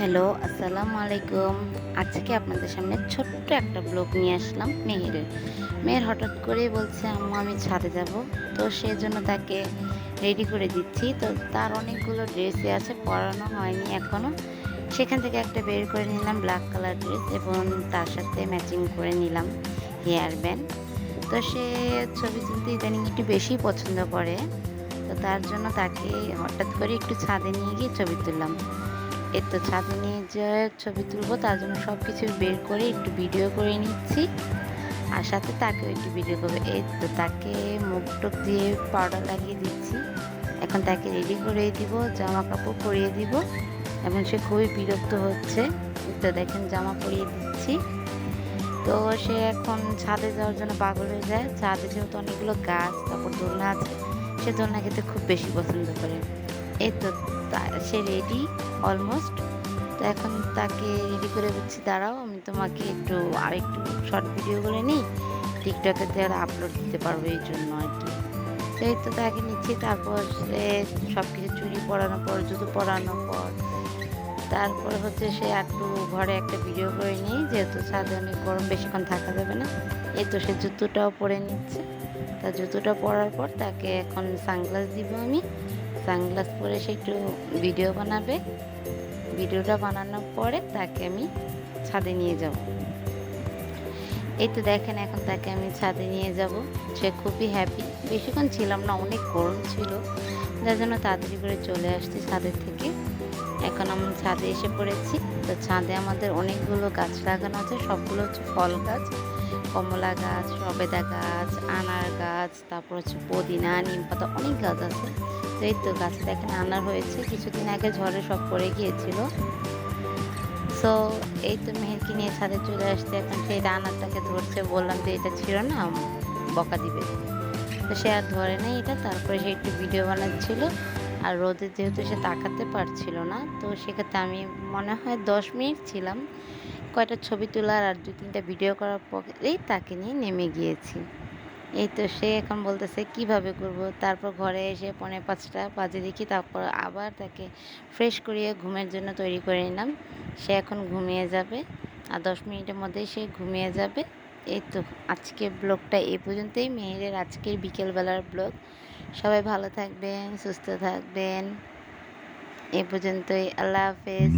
Hello আসসালামু আলাইকুম আজকে আপনাদের সামনে ছোট্ট একটা ব্লগ নিয়ে আসলাম, মেহেরের। মেয়ের হঠাৎ করেই বলছে, আম্মু, আমি ছাদে যাব। তো সেই জন্য তাকে রেডি করে দিচ্ছি। তো তার অনেকগুলো ড্রেসই আছে, পরানো হয়নি এখনও সেখান থেকে একটা বের করে নিলাম ব্ল্যাক কালার ড্রেস এবং তার সাথে ম্যাচিং করে নিলাম হেয়ার ব্যান্ড তো সে ছবি তুলতে ইদানিং একটু বেশি পছন্দ করে। তো তার জন্য তাকে হঠাৎ করে একটু ছাদে নিয়ে গিয়ে ছবি তুললাম। এর তো ছাদে নিয়ে যে ছবি তুলবো, তার জন্য সব কিছু বের করে একটু ভিডিও করে নিচ্ছি। আর সাথে তাকেও একটু ভিডিও করব। এই তো তাকে মুখ টুক দিয়ে পাউডার লাগিয়ে দিচ্ছি। এখন তাকে রেডি করে দিব জামা কাপড় পরিয়ে দিব। এবং সে খুবই বিরক্ত হচ্ছে। তো দেখেন, জামা পরিয়ে দিচ্ছি। তো সে এখন ছাদে যাওয়ার জন্য পাগল হয়ে যায়। ছাদে যেহেতু অনেকগুলো গাছ, তারপর দোলনা আছে, সে দোলনা খেতে খুব বেশি পছন্দ করে। এই তো সে রেডি অলমোস্ট তো এখন তাকে রেডি করে বলছি দাঁড়াও, আমি তোমাকে একটু, আরেকটু শর্ট ভিডিও করে নিই। টিকটকে দিয়ে আপলোড দিতে পারব এই জন্য আর কি। এই তো তাকে নিচ্ছি, তারপর সে সব কিছু চুরি পরানোর পর, জুতো পরানোর পর, তারপরে হচ্ছে সে একটু ঘরে একটা ভিডিও করে নিই, যেহেতু ছাদে অনেক গরম, বেশিক্ষণ থাকা যাবে না। এই তো সে জুতোটাও পরে নিচ্ছে। তা জুতোটা পরার পর তাকে এখন সানগ্লাস দিব আমি। সানগ্লাস পরে সে একটু ভিডিও বানাবে। ভিডিওটা বানানোর পরে তাকে আমি ছাদে নিয়ে যাব। এই তো দেখেন এখন তাকে আমি ছাদে নিয়ে যাব। সে খুবই হ্যাপি বেশিক্ষণ ছিলাম না, অনেক গরম ছিল। যার জন্য তাড়াতাড়ি করে চলে আসছি ছাদের থেকে। এখন আমি ছাদে এসে পড়েছি। তো ছাদে আমাদের অনেকগুলো গাছ লাগানো আছে। সবগুলো হচ্ছে ফল গাছ। কমলা গাছ, সবেদা গাছ, আনার গাছ, তারপর হচ্ছে পুদিনা, নিম পাতা, অনেক গাছ আছে। এই তো গাছে দেখেন, আনার হয়েছে। কিছুদিন আগে ঝড়ে সব পড়ে গিয়েছিল। সো এই তো মেহেরকে নিয়ে ছাদে চলে আসতে এখন সেই আনারটাকে ধরছে। বললাম যে এটা ছিল না, বকা দিবে। তো সে আর ধরে নেই এটা। তারপরে সে একটু ভিডিও বানাচ্ছিল। আর রোদে যেহেতু সে তাকাতে পারছিল না, তো সেক্ষেত্রে আমি মনে হয় দশ মিনিট ছিলাম। কয়টা ছবি তোলার আর দু তিনটা ভিডিও করার পরেই তাকে নিয়ে নেমে গিয়েছি। এই তো সে এখন বলতেছে, কীভাবে করব? তারপর ঘরে এসে পৌনে পাঁচটা বাজে দেখি, তারপর আবার তাকে ফ্রেশ করিয়ে ঘুমের জন্য তৈরি করে নিলাম। সে এখন ঘুমিয়ে যাবে আর দশ মিনিটের মধ্যেই সে ঘুমিয়ে যাবে। এই তো আজকে ব্লগটা এই পর্যন্তই। মেয়েদের আজকের বিকেলবেলার ব্লগ। সবাই ভালো থাকবেন, সুস্থ থাকবেন। এই পর্যন্তই। আল্লাহ হাফেজ।